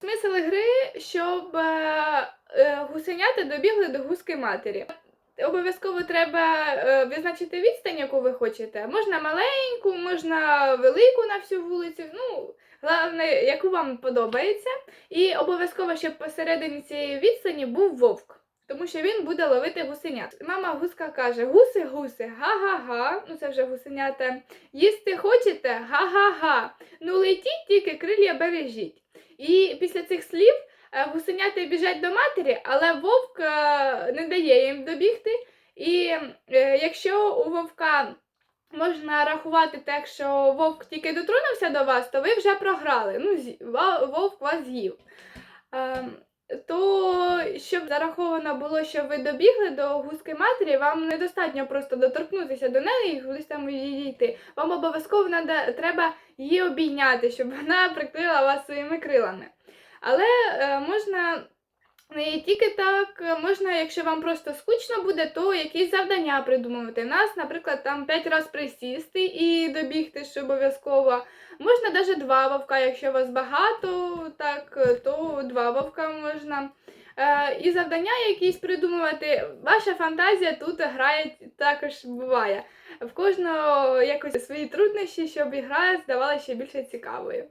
Смисл гри, щоб е, е, гусенята добігли до гуски матері. Обов'язково треба е, визначити відстань, яку ви хочете. Можна маленьку, можна велику на всю вулицю. Ну, головне, яку вам подобається. І обов'язково, щоб посередині цієї відстані був вовк. Тому що він буде ловити гусенят. Мама гуска каже: гуси, гуси, га-га-га. Ну це вже гусенята. Їсти хочете? Га-га-га. Ну летіть, тільки крилля бережіть. І після цих слів е, гусенята біжать до матері, але вовк е, не дає їм добігти. І е, якщо у вовка можна рахувати так, що вовк тільки дотронувся до вас, то ви вже програли. Ну, вовк вас з'їв. Ем, то щоб зараховано було, що ви добігли до гуски матері, вам недостатньо просто доторкнутися до неї і кудись там відійти. Вам обов'язково треба її обійняти, щоб вона прикрила вас своїми крилами. Але е, можна не тільки так, можна, якщо вам просто скучно буде, то якісь завдання придумувати. У нас, наприклад, там 5 разів присісти і добігти ж обов'язково. Можна навіть два вовка, якщо вас багато, так, то два вовка можна. Е, і завдання якісь придумувати. Ваша фантазія тут грає також буває. В кожного якось свої труднощі, щоб ігра здавалася ще більше цікавою.